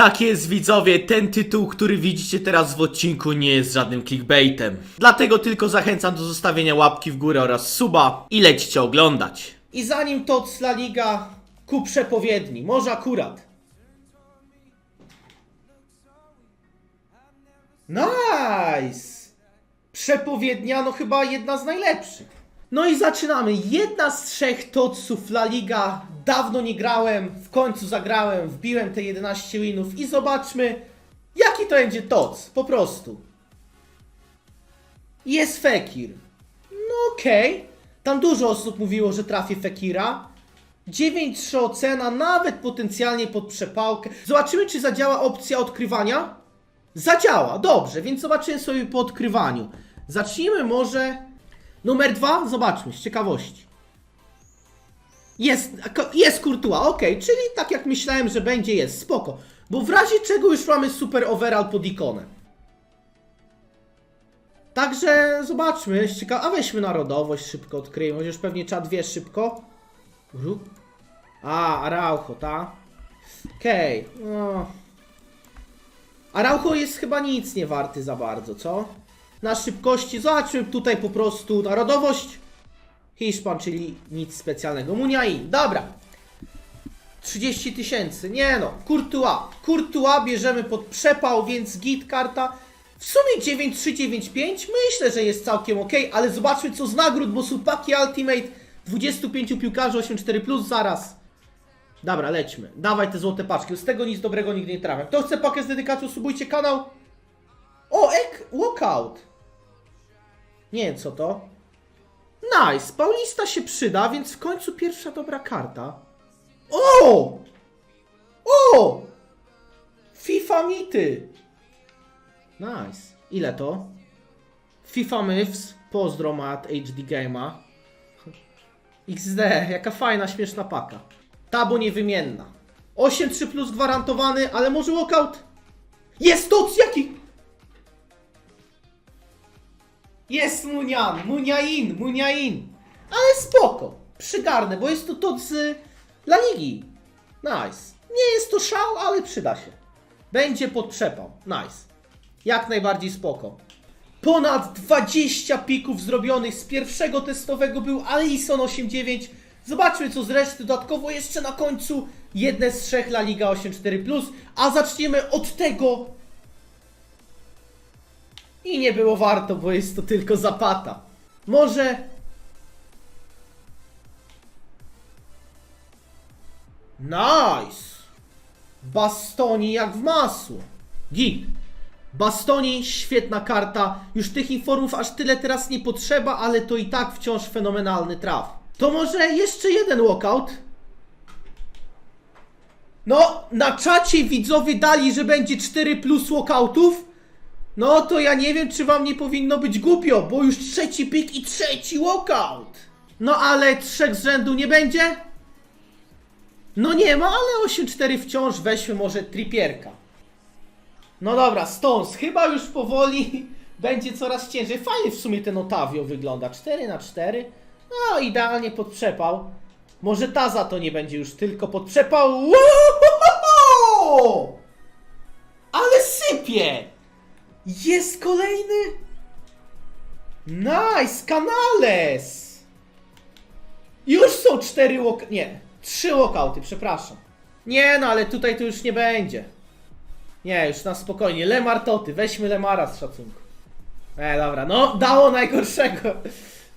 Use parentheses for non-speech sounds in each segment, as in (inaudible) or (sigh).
Tak jest widzowie, ten tytuł, który widzicie teraz w odcinku nie jest żadnym clickbaitem. Dlatego tylko zachęcam do zostawienia łapki w górę oraz suba i lećcie oglądać. I zanim to La Liga ku przepowiedni, może akurat. Nice! Przepowiednia, no chyba jedna z najlepszych. No i zaczynamy. Jedna z trzech totsów La Liga. Dawno nie grałem, w końcu zagrałem, wbiłem te 11 winów i zobaczmy, jaki to będzie tots. Po prostu. Jest Fekir. No okej. Tam dużo osób mówiło, że trafię Fekira. 9-3 ocena, nawet potencjalnie pod przepałkę. Zobaczymy, czy zadziała opcja odkrywania. Zadziała, dobrze, więc zobaczymy sobie po odkrywaniu. Zacznijmy może. Numer dwa, zobaczmy, z ciekawości. Jest, jest Courtois, ok, czyli tak jak myślałem, że będzie, jest, spoko. Bo w razie czego już mamy super overall pod ikonem. Także zobaczmy. A weźmy narodowość, szybko odkryjmy, chociaż pewnie czat wie szybko. A, Araujo, ta? Okej, no. Araujo jest chyba nic nie warty za bardzo, co? Na szybkości, zobaczmy tutaj po prostu narodowość. Hiszpan, czyli nic specjalnego. Muniain, dobra. 30 tysięcy, nie no. Courtois, Courtois bierzemy pod przepał, więc git karta. W sumie 9395 myślę, że jest całkiem ok, ale zobaczmy co z nagród, bo są paki Ultimate 25 piłkarzy 84 plus zaraz. Dobra, lećmy. Dawaj te złote paczki. Z tego nic dobrego nigdy nie trafia. Kto chce pakę z dedykacją, subujcie kanał. O, ek, walkout. Nie wiem co to. Nice, Paulista się przyda, więc w końcu pierwsza dobra karta. O! O! FIFA mity. Nice. Ile to? FIFA Myths, pozdro mat HD Game'a. XD, jaka fajna, śmieszna paka. Tabo niewymienna. 8-3 plus gwarantowany, ale może walkout? Jest to jaki? Jest Munian, Muniain, Muniain. Ale spoko, przygarnę, bo jest to to z La Ligi. Nice. Nie jest to szał, ale przyda się. Będzie pod przepał. Nice. Jak najbardziej spoko. Ponad 20 pików zrobionych z pierwszego testowego był Alison 8.9. Zobaczmy co z reszty. Dodatkowo jeszcze na końcu jedne z trzech La Liga 8.4+. A zaczniemy od tego. I nie było warto, bo jest to tylko zapata. Może... Nice! Bastoni jak w masło. Git. Bastoni, świetna karta. Już tych informów aż tyle teraz nie potrzeba, ale to i tak wciąż fenomenalny traf. To może jeszcze jeden walkout? No, na czacie widzowie dali, że będzie 4 plus walkoutów. No to ja nie wiem, czy wam nie powinno być głupio, bo już trzeci pik i trzeci walkout. No ale trzech z rzędu nie będzie? No nie ma, ale 8-4 wciąż weźmy może tripierka. No dobra, Stones, chyba już powoli (laughs) będzie coraz ciężej. Fajnie w sumie ten Otavio wygląda. 4 na 4 No, idealnie pod przepał. Może ta za to nie będzie już tylko pod przepał. Ale sypie! Jest kolejny! Nice! Canales! Już są cztery walk... Nie, trzy walkouty, przepraszam. Nie no, ale tutaj to już nie będzie. Nie, już na spokojnie. Lemar Toty, weźmy Lemara z szacunku. E, dobra, no dało najgorszego.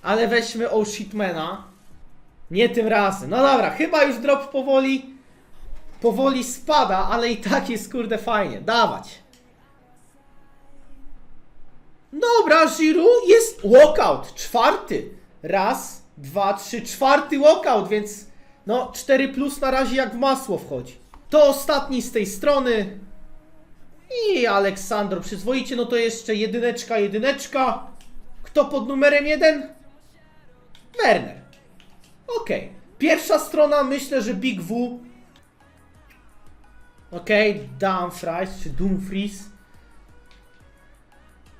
Ale weźmy Oh Shitmana. Nie tym razem. No dobra, chyba już drop powoli powoli spada, ale i tak jest kurde fajnie. Dawać. Dobra, Giru jest walkout. Czwarty. Raz, dwa, trzy, czwarty walkout, więc no 4 plus na razie jak w masło wchodzi. To ostatni z tej strony. I Aleksandro przyzwoicie, no to jeszcze jedyneczka, jedyneczka. Kto pod numerem jeden? Werner. Okej. Pierwsza strona, myślę, że Big W. Okej, Dumfries czy Dumfries.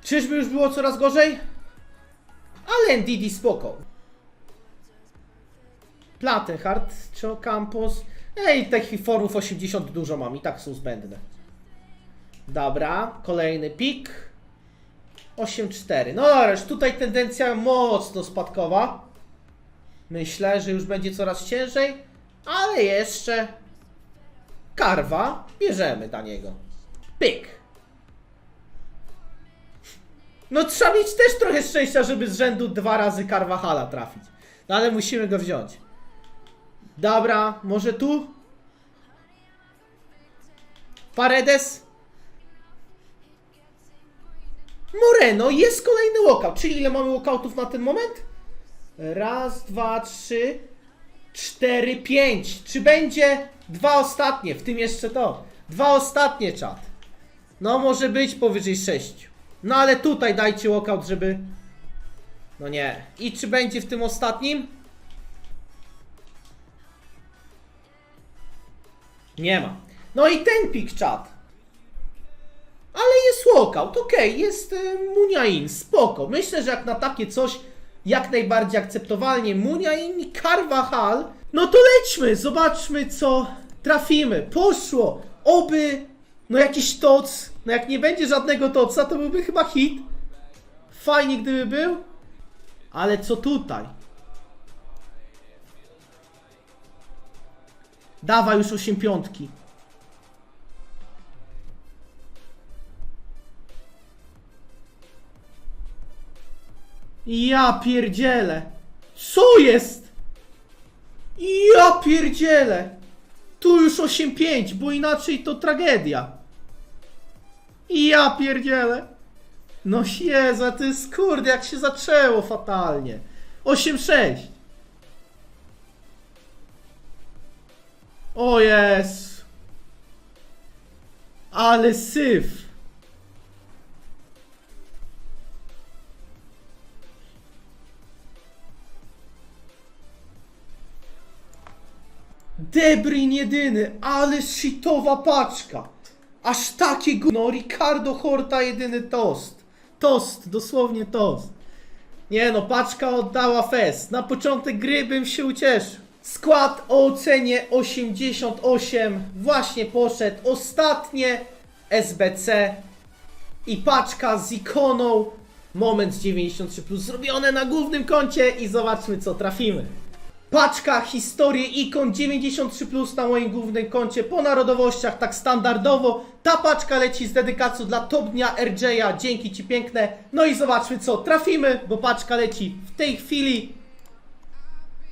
Czyżby już było coraz gorzej? Ale Ndidi spoko. Plattenhardt czy Ocampos. Ej, tych forów 80 dużo mam i tak są zbędne. Dobra, kolejny pik. 8-4. No już tutaj tendencja mocno spadkowa. Myślę, że już będzie coraz ciężej, ale jeszcze karwa bierzemy dla niego. Pyk. No trzeba mieć też trochę szczęścia, żeby z rzędu dwa razy Carvajala trafić. No ale musimy go wziąć. Dobra, może tu? Paredes? Moreno, jest kolejny walkout. Czyli ile mamy walkoutów na ten moment? Raz, dwa, trzy, cztery, pięć. Czy będzie dwa ostatnie, w tym jeszcze to? Dwa ostatnie, czat. No może być powyżej sześciu. No ale tutaj dajcie walkout, żeby... No nie. I czy będzie w tym ostatnim? Nie ma. No i ten pik czat. Ale jest walkout, okej, jest y, Muniain, spoko. Myślę, że jak na takie coś jak najbardziej akceptowalnie Muniain i Carvajal, no to lećmy, zobaczmy co trafimy. Poszło, oby, no jakiś toc, no jak nie będzie żadnego toca, to byłby chyba hit. Fajnie gdyby był, ale co tutaj? Dawaj już 8 piątki. Ja pierdzielę. Co jest? Ja pierdzielę. Tu już 8-5, bo inaczej to tragedia. Ja pierdzielę. No Jezu, to jest jak się zaczęło fatalnie. 8-6. O jest. Ale syf. Debrin jedyny, ale shitowa paczka. Aż takie gówno. Ricardo Horta jedyny tost. Tost, dosłownie tost. Nie no, paczka oddała fest. Na początek gry bym się ucieszył. Skład o ocenie 88 właśnie poszedł. Ostatnie SBC i paczka z ikoną Moment 93 plus zrobione na głównym koncie i zobaczmy co trafimy. Paczka historii ikon 93 plus na moim głównym koncie po narodowościach tak standardowo. Ta paczka leci z dedykacją dla top dnia RJ'a. Dzięki Ci piękne. No i zobaczmy co trafimy, bo paczka leci w tej chwili.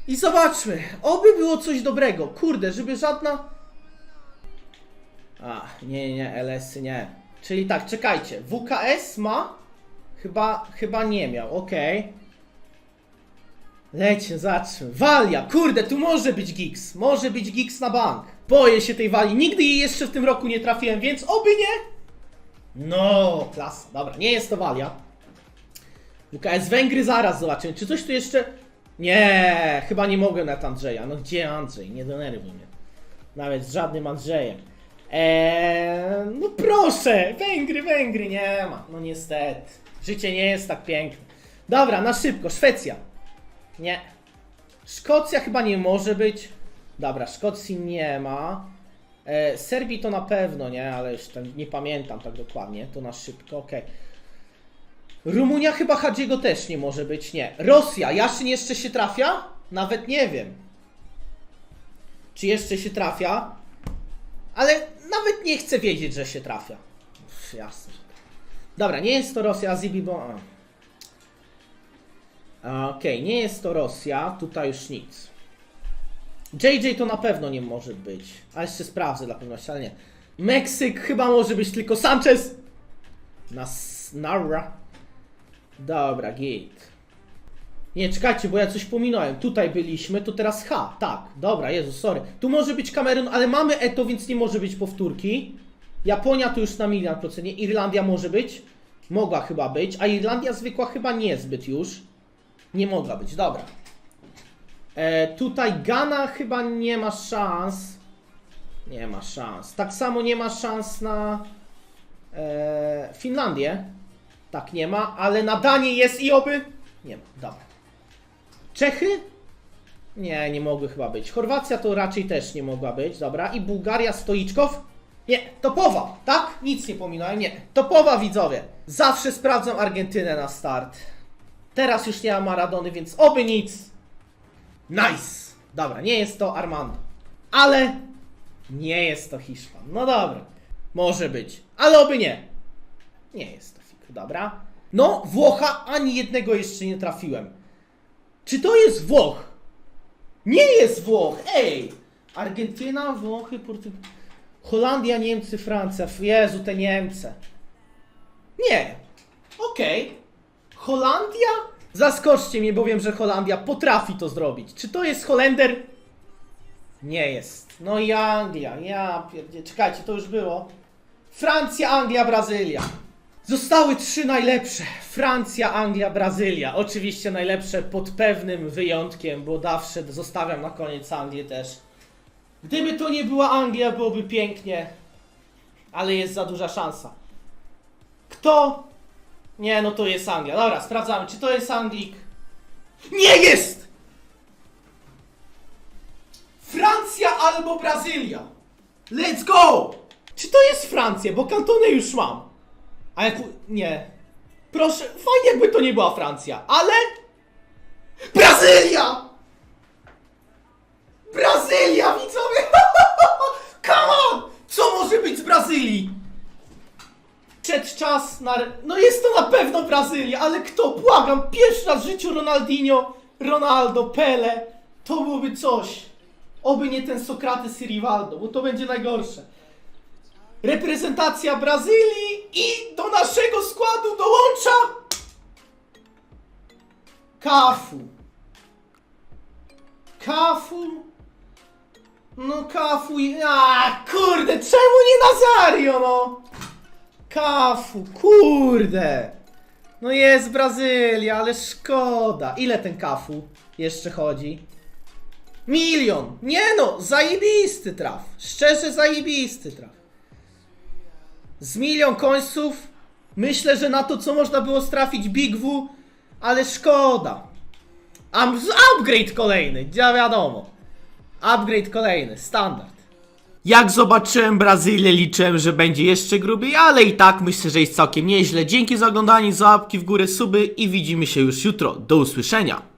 I zobaczmy, oby było coś dobrego. Kurde, żeby żadna... A, nie, nie, nie, LS nie. Czyli tak, czekajcie. WKS ma? Chyba, chyba nie miał, okej. Lećmy, zacznę. Walia, kurde, tu może być Geeks. Może być Geeks na bank. Boję się tej wali. Nigdy jej jeszcze w tym roku nie trafiłem, więc oby nie. No, klasa. Dobra, nie jest to Walia. WKS Węgry zaraz zobaczymy. Czy coś tu jeszcze... Nie, chyba nie mogę nawet Andrzeja. No gdzie Andrzej? Nie denerwuj mnie. Nawet z żadnym Andrzejem. Eee, no proszę, Węgry, Węgry nie ma. No niestety. Życie nie jest tak piękne. Dobra, na szybko. Szwecja. Nie. Szkocja chyba nie może być. Dobra, Szkocji nie ma. E, Serbii to na pewno nie, ale już tam nie pamiętam tak dokładnie. To na szybko, okej. Rumunia chyba Hadziego też nie może być, nie. Rosja, Jaszyn jeszcze się trafia? Nawet nie wiem. Czy jeszcze się trafia? Ale nawet nie chcę wiedzieć, że się trafia. Uff, jasne. tak. Dobra, nie jest to Rosja, Zibi, bo... a. Okej, nie jest to Rosja, tutaj już nic. JJ to na pewno nie może być. Ale jeszcze sprawdzę dla pewności, ale nie. Meksyk chyba może być tylko Sanchez. Nas Narra. Dobra, git. Nie, czekajcie, bo ja coś pominąłem. Tutaj byliśmy, to teraz H. Tak, dobra, Jezus, sorry. Tu może być Kamerun, ale mamy Eto, więc nie może być powtórki. Japonia to już na milion procent. Irlandia może być. Mogła chyba być, a Irlandia zwykła chyba niezbyt już. Nie mogła być, dobra. E, tutaj Ghana chyba nie ma szans. Nie ma szans. Tak samo nie ma szans na e, Finlandię. Tak nie ma, ale na Danię jest i oby. Nie ma, dobra. Czechy? Nie, nie mogły chyba być. Chorwacja to raczej też nie mogła być, dobra. I Bułgaria, Stoiczkow? Nie, Topowa, tak? Nic nie pominąłem, nie. Topowa widzowie. Zawsze sprawdzam Argentynę na start. Teraz już nie ma Maradony, więc oby nic. Nice. Dobra, nie jest to Armando. Ale nie jest to Hiszpan. No dobra. Może być. Ale oby nie. Nie jest to Fiku, dobra. No, Włocha ani jednego jeszcze nie trafiłem. Czy to jest Włoch? Nie jest Włoch, ej! Argentyna, Włochy, Portugalia. Holandia, Niemcy, Francja. Jezu, te Niemcy. Nie. Okej. Holandia? Zaskoczcie mnie, bo wiem, że Holandia potrafi to zrobić. Czy to jest Holender? Nie jest. No i Anglia. Ja pierdzie. Czekajcie, to już było. Francja, Anglia, Brazylia. Zostały trzy najlepsze. Francja, Anglia, Brazylia. Oczywiście najlepsze pod pewnym wyjątkiem, bo zawsze zostawiam na koniec Anglię też. Gdyby to nie była Anglia, byłoby pięknie. Ale jest za duża szansa. Kto? Nie, no to jest Anglia. Dobra, sprawdzamy, czy to jest Anglik. Nie jest! Francja albo Brazylia. Let's go! Czy to jest Francja? Bo kantonę już mam. A jak... Nie. Proszę, fajnie jakby to nie była Francja, ale... Brazylia! Brazylia, widzowie! (laughs) Come on! Co może być z Brazylii? Czas na... No jest to na pewno Brazylia, ale kto? Błagam, pierwszy raz w życiu Ronaldinho, Ronaldo, Pele. To byłoby coś. Oby nie ten Sokrates i Rivaldo, bo to będzie najgorsze. Reprezentacja Brazylii i do naszego składu dołącza... Kafu. Kafu. No Kafu. A, kurde, czemu nie Nazario, no? Kafu, kurde. No jest Brazylia, ale szkoda. Ile ten Kafu jeszcze chodzi? Milion. Nie no, zajebisty traf. Szczerze zajebisty traf. Z milion końców myślę, że na to co można było strafić Big W, ale szkoda. Upgrade kolejny, ja wiadomo. Upgrade kolejny, standard. Jak zobaczyłem Brazylię, liczyłem, że będzie jeszcze grubiej, ale i tak myślę, że jest całkiem nieźle. Dzięki za oglądanie, za łapki w górę, suby i widzimy się już jutro. Do usłyszenia.